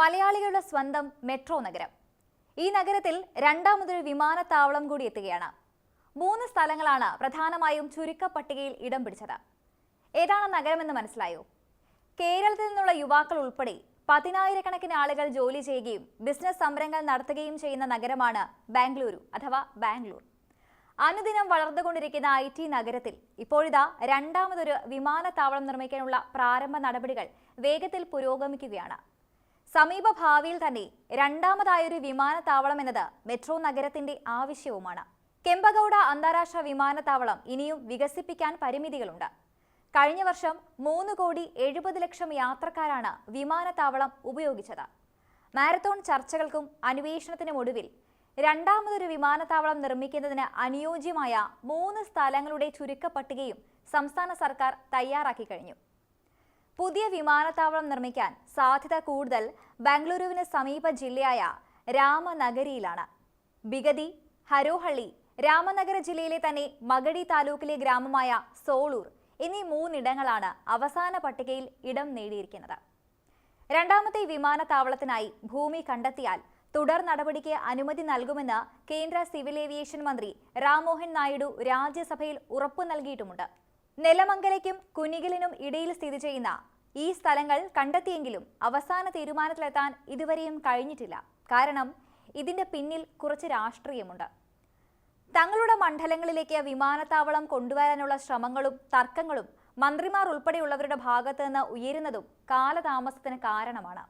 മലയാളികളുടെ സ്വന്തം മെട്രോ നഗരം. ഈ നഗരത്തിൽ രണ്ടാമതൊരു വിമാനത്താവളം കൂടി എത്തുകയാണ്. മൂന്ന് സ്ഥലങ്ങളാണ് പ്രധാനമായും ചുരുക്കപ്പട്ടികയിൽ ഇടം പിടിച്ചത്. ഏതാണ് നഗരമെന്ന് മനസ്സിലായോ? കേരളത്തിൽ നിന്നുള്ള യുവാക്കൾ ഉൾപ്പെടെ പതിനായിരക്കണക്കിന് ആളുകൾ ജോലി ചെയ്യുകയും ബിസിനസ് സംരംഭങ്ങൾ നടത്തുകയും ചെയ്യുന്ന നഗരമാണ് ബാംഗ്ലൂരു അഥവാ ബാംഗ്ലൂർ. അനുദിനം വളർന്നുകൊണ്ടിരിക്കുന്ന ഐ ടി നഗരത്തിൽ ഇപ്പോഴിതാ രണ്ടാമതൊരു വിമാനത്താവളം നിർമ്മിക്കാനുള്ള പ്രാരംഭ നടപടികൾ വേഗത്തിൽ പുരോഗമിക്കുകയാണ്. സമീപ ഭാവിയിൽ തന്നെ രണ്ടാമതായൊരു വിമാനത്താവളം എന്നത് മെട്രോ നഗരത്തിന്റെ ആവശ്യവുമാണ്. കെമ്പഗൌഡ അന്താരാഷ്ട്ര വിമാനത്താവളം ഇനിയും വികസിപ്പിക്കാൻ പരിമിതികളുണ്ട്. കഴിഞ്ഞ വർഷം മൂന്ന് കോടി എഴുപത് ലക്ഷം യാത്രക്കാരാണ് വിമാനത്താവളം ഉപയോഗിച്ചത്. മാരത്തോൺ ചർച്ചകൾക്കും അന്വേഷണത്തിനും ഒടുവിൽ രണ്ടാമതൊരു വിമാനത്താവളം നിർമ്മിക്കുന്നതിന് അനുയോജ്യമായ മൂന്ന് സ്ഥലങ്ങളുടെ ചുരുക്കപ്പട്ടികയും സംസ്ഥാന സർക്കാർ തയ്യാറാക്കി കഴിഞ്ഞു. പുതിയ വിമാനത്താവളം നിർമ്മിക്കാൻ സാധ്യത കൂടുതൽ ബംഗളൂരുവിന് സമീപ ജില്ലയായ രാമനഗരിയിലാണ്. ബിഗതി ഹരോഹള്ളി രാമനഗര ജില്ലയിലെ തന്നെ മഗടി താലൂക്കിലെ ഗ്രാമമായ സോളൂർ എന്നീ മൂന്നിടങ്ങളാണ് അവസാന പട്ടികയിൽ ഇടം നേടിയിരിക്കുന്നത്. രണ്ടാമത്തെ വിമാനത്താവളത്തിനായി ഭൂമി കണ്ടെത്തിയാൽ തുടർ നടപടിക്ക് അനുമതി നൽകുമെന്ന് കേന്ദ്ര സിവിൽ ഏവിയേഷൻ മന്ത്രി രാംമോഹൻ നായിഡു രാജ്യസഭയിൽ ഉറപ്പു നൽകിയിട്ടുമുണ്ട്. നെലമംഗലയ്ക്കും കുനികലിനും ഇടയിൽ സ്ഥിതി ചെയ്യുന്ന ഈ സ്ഥലങ്ങൾ കണ്ടെത്തിയെങ്കിലും അവസാന തീരുമാനത്തിലെത്താൻ ഇതുവരെയും കഴിഞ്ഞിട്ടില്ല. കാരണം ഇതിന്റെ പിന്നിൽ കുറച്ച് രാഷ്ട്രീയമുണ്ട്. തങ്ങളുടെ മണ്ഡലങ്ങളിലേക്ക് വിമാനത്താവളം കൊണ്ടുവരാനുള്ള ശ്രമങ്ങളും തർക്കങ്ങളും മന്ത്രിമാർ ഉൾപ്പെടെയുള്ളവരുടെ ഭാഗത്തു നിന്ന് ഉയരുന്നതും കാലതാമസത്തിന് കാരണമാണ്.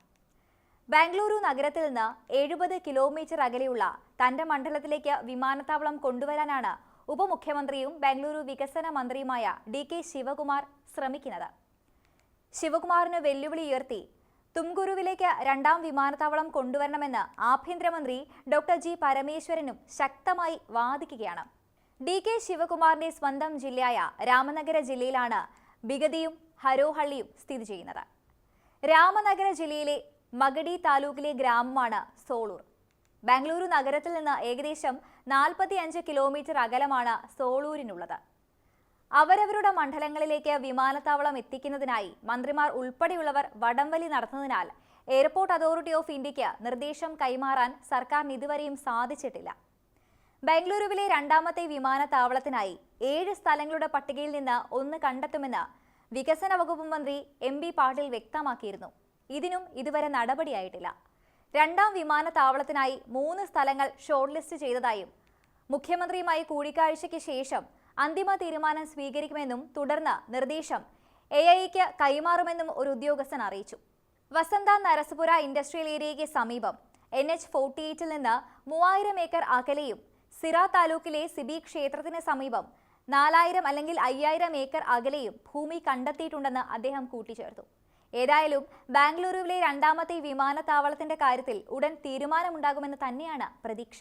ബാംഗ്ലൂരു നഗരത്തിൽ നിന്ന് എഴുപത് കിലോമീറ്റർ അകലെയുള്ള തന്റെ മണ്ഡലത്തിലേക്ക് വിമാനത്താവളം കൊണ്ടുവരാനാണ് ഉപമുഖ്യമന്ത്രിയും ബാംഗ്ലൂരു വികസന മന്ത്രിയുമായ ഡി കെ ശിവകുമാർ ശ്രമിക്കുന്നത്. ശിവകുമാറിന് വെല്ലുവിളി ഉയർത്തി. തുംകുരുവിലേക്ക് രണ്ടാം വിമാനത്താവളം കൊണ്ടുവരണമെന്ന് ആഭ്യന്തരമന്ത്രി ഡോക്ടർ ജി പരമേശ്വരനും ശക്തമായി വാദിക്കുകയാണ്. ഡി കെ ശിവകുമാറിന്റെ സ്വന്തം ജില്ലയായ രാമനഗര ജില്ലയിലാണ് ബിഗതിയും ഹരോഹള്ളിയും സ്ഥിതി ചെയ്യുന്നത്. രാമനഗര ജില്ലയിലെ മഗടി താലൂക്കിലെ ഗ്രാമമാണ് സോളൂർ. ബാംഗ്ലൂരു നഗരത്തിൽ നിന്ന് ഏകദേശം നാൽപ്പത്തി അഞ്ച് കിലോമീറ്റർ അകലമാണ് സോളൂരിനുള്ളത്. അവരവരുടെ മണ്ഡലങ്ങളിലേക്ക് വിമാനത്താവളം എത്തിക്കുന്നതിനായി മന്ത്രിമാർ ഉൾപ്പെടെയുള്ളവർ വടംവലി നടത്തുന്നതിനാൽ എയർപോർട്ട് അതോറിറ്റി ഓഫ് ഇന്ത്യയ്ക്ക് നിർദ്ദേശം കൈമാറാൻ സർക്കാരിന് ഇതുവരെയും സാധിച്ചിട്ടില്ല. ബംഗളൂരുവിലെ രണ്ടാമത്തെ വിമാനത്താവളത്തിനായി ഏഴ് സ്ഥലങ്ങളുടെ പട്ടികയിൽ നിന്ന് ഒന്ന് കണ്ടെത്തുമെന്ന് വികസന വകുപ്പ് മന്ത്രി എം ബി പാട്ടീൽ വ്യക്തമാക്കിയിരുന്നു. ഇതിനും ഇതുവരെ നടപടിയായിട്ടില്ല. രണ്ടാം വിമാനത്താവളത്തിനായി മൂന്ന് സ്ഥലങ്ങൾ ഷോർട്ട് ലിസ്റ്റ് ചെയ്തതായും മുഖ്യമന്ത്രിയുമായി കൂടിക്കാഴ്ചയ്ക്ക് ശേഷം അന്തിമ തീരുമാനം സ്വീകരിക്കുമെന്നും തുടർന്ന് നിർദ്ദേശം എ ഐക്ക് കൈമാറുമെന്നും ഒരു ഉദ്യോഗസ്ഥൻ അറിയിച്ചു. വസന്ത നരസപുര ഇൻഡസ്ട്രിയൽ ഏരിയയ്ക്ക് സമീപം എൻ എച്ച് ഫോർട്ടി എയ്റ്റിൽ നിന്ന് മൂവായിരം ഏക്കർ അകലെയും സിറ താലൂക്കിലെ സിബി ക്ഷേത്രത്തിന് സമീപം നാലായിരം അല്ലെങ്കിൽ അയ്യായിരം ഏക്കർ അകലെയും ഭൂമി കണ്ടെത്തിയിട്ടുണ്ടെന്ന് അദ്ദേഹം കൂട്ടിച്ചേർത്തു. ഏതായാലും ബാംഗ്ലൂരുവിലെ രണ്ടാമത്തെ വിമാനത്താവളത്തിന്റെ കാര്യത്തിൽ ഉടൻ തീരുമാനമുണ്ടാകുമെന്ന് തന്നെയാണ് പ്രതീക്ഷ.